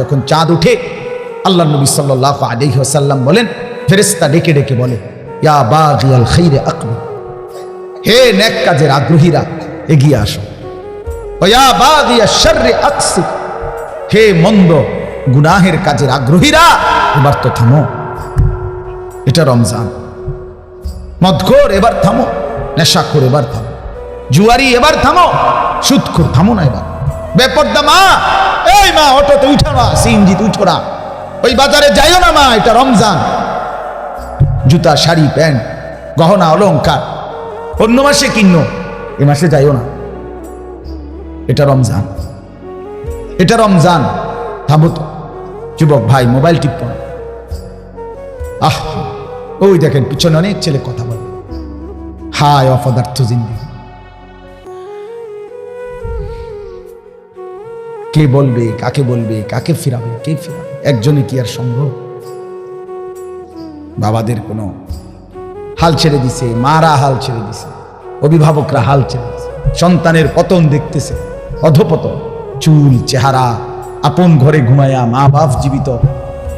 যখন চাঁদ উঠে আল্লাহ নবী সাল্লাহ আলহি আসাল্লাম বলেন ফেরেস্তা ডেকে ডেকে বলে, ইয়া খাইরে আকবর হে কাজের আগ্রহীরা, এগিয়ে আসো। ইয়া বাগিয়া শাররে আকসি। হে মন্দ গুনাহের কাজের আগ্রহীরা, এবার তো থামো। এটা রমজান। মদখোর এবার থামো, নেশাখোর এবার থামো। জুয়ারি এবার থামো, সুদখোর থামো না এবার। বেপর্দা মা। এই মা, অটোতে উঠো না, সিএনজিতে উঠো না। ওই বাজারে যাইও না মা, এটা রমজান। জুতা, শাড়ি, প্যান্ট, গহনা, অলংকার। অন্য মাসে কিন্ন এ মাসে যাইও না। এটা রমজান। এটা রমজান। থামো তো, যুবক ভাই, মোবাইল টিপ আহ, ওই দেখেন, পিছনে অনেক ছেলে কথা বলে। হায় অপদার্থ জিন্দি কে বলবে, কাকে বলবে, কাকে ফিরাবে, কে ফিরাবে? একজনে কি আর সম্ভব? বাবাদের কোনো হাল ছেড়ে দিছে, মারা হাল ছেড়ে দিছে, অভিভাবকরা হাল ছেড়ে দিছে, সন্তানের পতন দেখতেছে, অধপতন, চুল, চেহারা, আপন ঘরে ঘুমায়া মা বাপ জীবিত,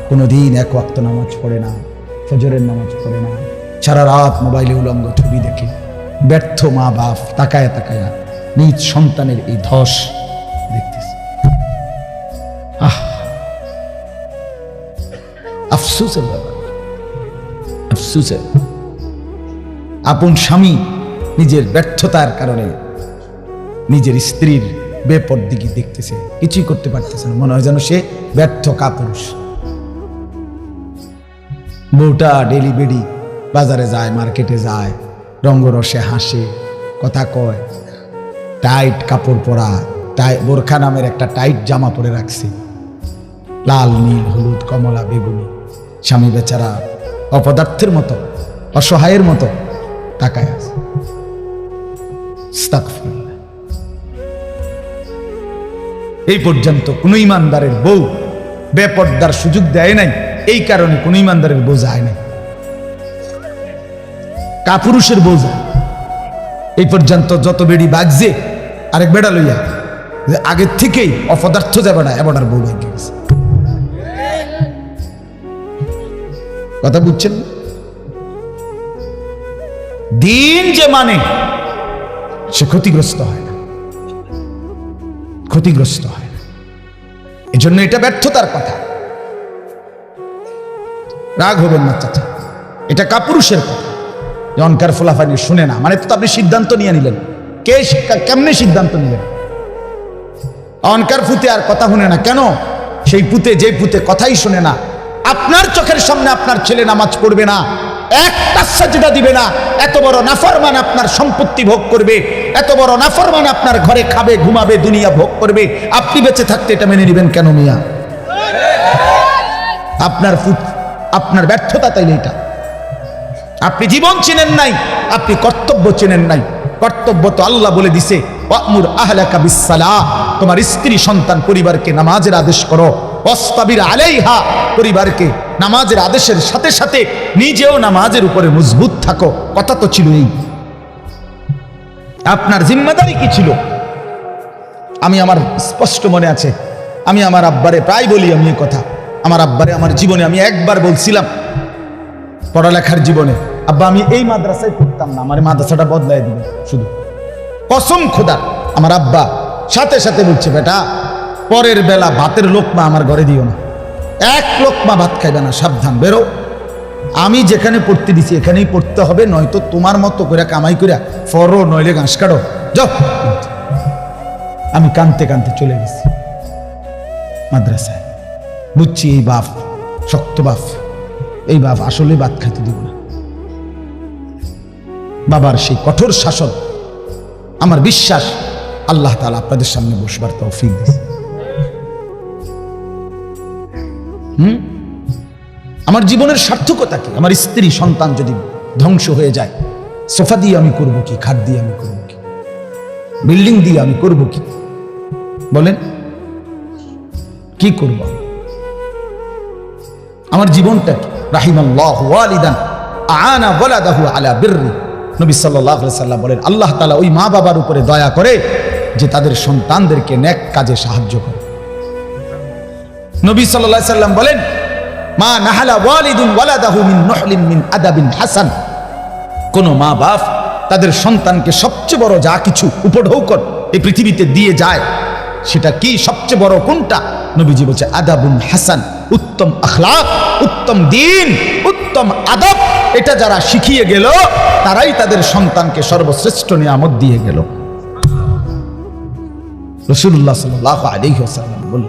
কোনোদিন এক ওয়াক্ত নামাজ পড়ে না, ফজরের নামাজ পড়ে না, সারা রাত মোবাইলে উলঙ্গ ছবি দেখে, ব্যর্থ মা বাপ তাকায়া তাকায়া নিজ সন্তানের এই ধস আফসুসের ব্যাপার। আফসুসের। আপন স্বামী নিজের ব্যর্থতার কারণে নিজের স্ত্রীর বেপর দিকে দেখতেছে, কিছুই করতে পারতেছে না। মনে হয় যেন সে ব্যর্থ কাপুরুষ। বউটা ডেলি বেডি বাজারে যায়, মার্কেটে যায়, রঙ্গরসে হাসে, কথা কয়। টাইট কাপড় পরা, টাই, বোরখা নামের একটা টাইট জামা পরে রাখছে। লাল, নীল, হলুদ, কমলা, বেগুনি। স্বামী বেচারা অপদার্থের মতো, অসহায়ের মতো তাকায় আছে। এই পর্যন্ত কোন ইমানদারের বউ বেপর্দার সুযোগ দেয় নাই, এই কারণে কোন ইমানদারের বউ যায় নাই। কাপুরুষের বউ যায়। এই পর্যন্ত যত বেড়ি বাজছে আরেক বেড়া লইয়া আগের থেকেই অপদার্থ যাবে না এবার আর বউ ভাগ্যে গেছে কথা বুঝছেন? দিন যে মানে সে ক্ষতিগ্রস্ত হয় না। ক্ষতিগ্রস্ত হয় না। এজন্য এটা ব্যর্থতার কথা। রাগ হবেন না, চাচা। এটা কাপুরুষের কথা। অনকার ফোলাফানি শুনে না মানে তো আপনি সিদ্ধান্ত নিয়ে নিলেন। কে কেমনে সিদ্ধান্ত নিলেন? অনকার ফুতে আর কথা শুনে না। কেন? সেই পুতে, যে পুতে কথাই শুনে না আপনার চোখের সামনে আপনার ছেলে নামাজ পড়বে না। একটা সাজদা দিবে না। এত বড় নাফরমান আপনার সম্পত্তি ভোগ করবে। এত বড় নাফরমান আপনার ঘরে খাবে, ঘুমাবে, দুনিয়া ভোগ করবে। আপনি বেঁচে থাকতে এটা মেনে নেবেন কেন মিয়া? আপনার আপনার ব্যর্থতা তাইলে এটা। আপনি জীবন চেনেন নাই, আপনি কর্তব্য চেনেন নাই। কর্তব্য তো আল্লাহ বলে দিছে, ওয়ামুর আহলাকা বিসসালাহ তোমার স্ত্রী, সন্তান, পরিবারকে নামাজের আদেশ করো। ওয়াস্তাবির আলাইহা, পরিবারকে নামাজের আদেশের সাথে সাথে নিজেও নামাজের উপরে মজবুত থাকো। কথা তো ছিল এই আপনার জিম্মাদারি কি ছিল? আমি আমার স্পষ্ট মনে আছে, আমি আমার আব্বারে প্রায় বলি আমি কথা। আমার আব্বারে আমার জীবনে আমি একবার বলছিলাম, পড়ালেখার জীবনে, আব্বা, আমি এই মাদ্রাসায় পড়তাম না, আমার মাদ্রাসাটা বদলাই দিবে, শুধু। কসম খোদা, আমার আব্বা সাথে সাথে বলছে, বেটা পরের বেলা ভাতের লোকমা আমার ঘরে দিও না। এক লোকমা ভাত খাইবে না, সাবধান, বেরো। আমি যেখানে পড়তে দিছি, এখানেই পড়তে হবে, নয়তো তোমার মতো করে কামাই করে ফরো, নইলে ঘাস কাটো। আমি কানতে কানতে চলে গেছি। মাদ্রাসায়। বুঝছি এই বাপ, শক্ত বাপ। এই বাপ আসলে ভাত খাইতে দিব না। বাবার সেই কঠোর শাসন, আমার বিশ্বাস, আল্লাহ তালা আপনাদের সামনে বসবার তৌফিক দিছে আমার জীবনের সার্থকতা কি? আমার স্ত্রী, সন্তান যদি ধ্বংস হয়ে যায়, সোফা দিয়ে আমি করব কি? খাট দিয়ে আমি করব কি? বিল্ডিং দিয়ে আমি করব কি? বলেন, কি করব? আমার জীবনটা কি? রাহিমাল্লাহ ওয়ালিদান আনা ওয়ালাদাহু আলা বিররি। নবী সাল্লাল্লাহু আলাইহি সাল্লাম বলেন, আল্লাহ তাআলা ওই মা বাবার উপরে দয়া করে যে তাদের সন্তানদেরকে নেক কাজে সাহায্য করে। নবী সাল্লাল্লাহু সাল্লাম বলেন, মা নাহালা ওয়ালিদুন ওয়ালাদাহু মিন নহলিন মিন আদাবিন হাসান। কোন মা বাপ তাদের সন্তানকে সবচেয়ে বড় যা কিছু উপঢৌকন এই পৃথিবীতে দিয়ে যায়, সেটা কি সবচেয়ে বড় কোনটা? নবীজি বলছে, আদাবুন হাসান, উত্তম আখলাক, উত্তম দিন, উত্তম আদব। এটা যারা শিখিয়ে গেল, তারাই তাদের সন্তানকে সর্বশ্রেষ্ঠ নিয়ামত দিয়ে গেল। রসুল্লাহ সাল্লাহ আলাইহি ওয়াসাল্লাম বলল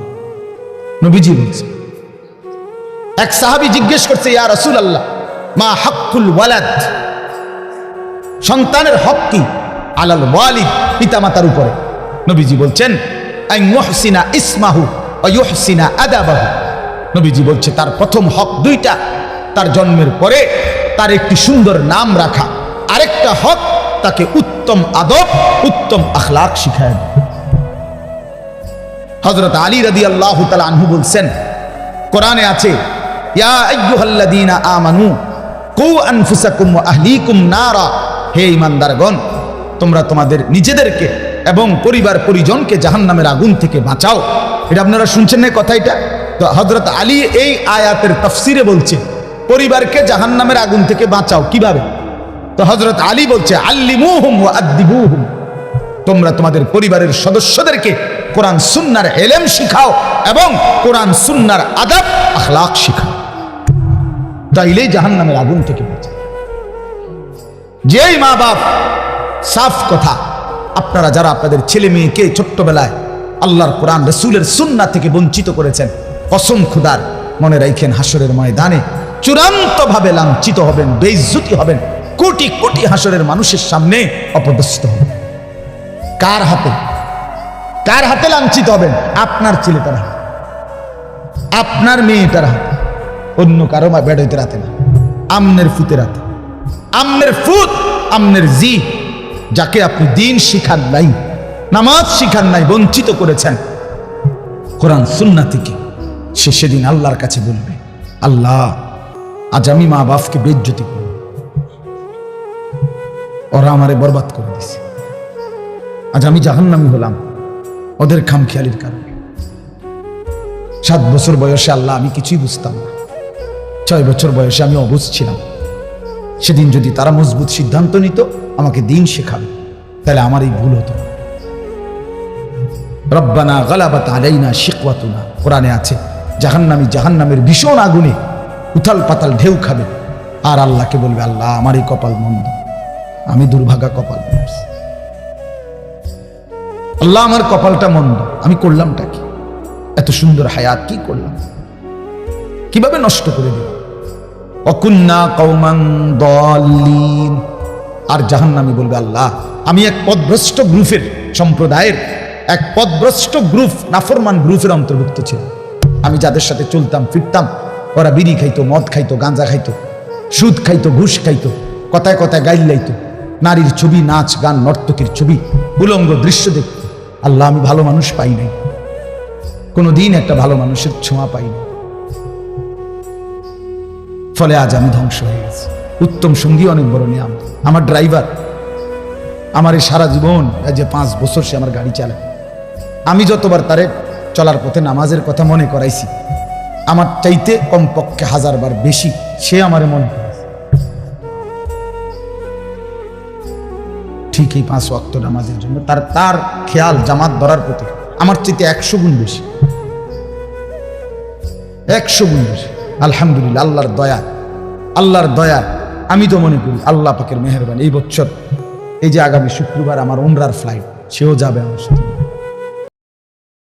নবীজি বলছে। এক সাহাবী জিজ্ঞেস করছে, ইয়া রাসূল আল্লাহ মা হাক্কুল ওয়ালাদ? সন্তানের হক কি? আলাল ওয়ালিদ, পিতামাতার উপরে। নবীজি বলছেন, আই মুহসিনা ইসমাহু ওয়া ইউহসিনা আদাবাহু। নবীজি বলছে, তার প্রথম হক দুইটা, তার জন্মের পরে তার একটি সুন্দর নাম রাখা। আরেকটা হক তাকে উত্তম আদব, উত্তম আখলাক শিখায় হজরত আলী রাদি আল্লাহ আনহু বলছেন, কোরআনে আছে, ইয়া হে তোমরা তোমাদের নিজেদেরকে এবং পরিবার পরিজনকে জাহান্নামের আগুন থেকে বাঁচাও। এটা আপনারা শুনছেন না কথা এটা? তো হজরত আলী এই আয়াতের তফসিরে বলছে, পরিবারকে জাহান্নামের আগুন থেকে বাঁচাও কীভাবে? তো হজরত আলী বলছে, আল্লিমুহুম ওয়া আদ্দিবুহুম। তোমরা তোমাদের পরিবারের সদস্যদেরকে কোরআন সুন্নার এলেম শিখাও এবং কোরআন সুন্নার আদাব, আখলাক শিখাও। তাইলেই জাহান্নামের আগুন থেকে বাঁচা। যেই মা বাপ সাফ কথা, আপনারা যারা আপনাদের ছেলে মেয়েকে ছোট্টবেলায় আল্লাহর কোরআন, রসুলের সুন্না থেকে বঞ্চিত করেছেন, কসম খুদার মনে রাখেন হাসরের ময়দানে চূড়ান্ত ভাবে লাঞ্ছিত হবেন, বেইজ্জতি হবেন, কোটি কোটি হাসরের মানুষের সামনে অপদস্থ হবেন। কার হাতে? কার হাতে লাঞ্ছিত হবেন। আপনার ছেলেটার হাতে। আপনার মেয়েটার হাতে। অন্য কারও মা বেড়াইতে রাতে না। আমনের ফুতের হাতে আমনের ফুত, আমনের জি, যাকে আপনি দিন শিখান নাই, নামাজ শিখান নাই, বঞ্চিত করেছেন। কোরআন সুন্না থেকে সে সেদিন আল্লাহর কাছে বলবে, আল্লাহ, আজ আমি মা বাপকে বেজ্জতি করব। ওরা আমারে বরবাদ করে দিছে। আজ আমি জাহান্নামি হলাম। ওদের খামখেয়ালির কারণে। সাত বছর বয়সে আল্লাহ আমি কিছুই বুঝতাম না। ছয় বছর বয়সে আমি অবুঝ ছিলাম। সেদিন যদি তারা মজবুত সিদ্ধান্ত নিত, আমাকে দিন শেখাবে। তাহলে আমার এই ভুল হতো না। রব্বানা গালাবাত আলাইনা শিকওয়াতুনা। কোরআনে আছে, জাহান্নামি জাহান্নামের ভীষণ আগুনে উথাল পাতাল ঢেউ খাবে। আর আল্লাহকে বলবে, আল্লাহ, আমার এই কপাল মন্দ। আমি দুর্ভাগা কপাল। আল্লাহ আমার কপালটা মন্দ। আমি করলামটা কি? এত সুন্দর হায়াত কি করলাম? কীভাবে নষ্ট করে দিল অকুন্না কৌমাং দলিন আর জাহান্নামি বলবে, আল্লাহ, আমি এক পদভ্রষ্ট গ্রুপের সম্প্রদায়ের, এক পদভ্রষ্ট গ্রুপ, নাফরমান গ্রুপের অন্তর্ভুক্ত ছিল আমি যাদের সাথে চলতাম, ফিরতাম, ওরা বিড়ি খাইতো, মদ খাইতো, গাঁজা খাইতো, সুদ খাইতো, ঘুষ খাইতো, কথায় কথায় গাইল লাইতো। নারীর ছবি, নাচ, গান, নর্তকীর ছবি, উলঙ্গ দৃশ্য দেখত। আল্লাহ, আমি ভালো মানুষ পাই নাই। কোনো দিন একটা ভালো মানুষের ছোঁয়া পাই নাই। ফলে আজ আমি ধ্বংস হয়ে গেছি। উত্তম সঙ্গী অনেক বড় নিয়াম আমার ড্রাইভার, আমার এই সারা জীবন যে পাঁচ বছর সে আমার গাড়ি চালায়। আমি যতবার তারে চলার পথে নামাজের কথা মনে করাইছি, আমার চাইতে কমপক্ষে হাজার বার বেশি সে আমারে মনে ঠিক এই পাঁচ অক্ত নামাজের জন্য। তার তার খেয়াল জামাত ধরার প্রতি। আমার চেয়ে একশো গুণ বেশি। একশো গুণ বেশি। আলহামদুলিল্লাহ, আল্লাহর দয়া। আল্লাহর দয়া। আমি তো মনে করি আল্লাহ পাকের মেহরবান। এই বছর, এই যে আগামী শুক্রবার আমার উমরার ফ্লাইট সেও যাবে আমার সাথে।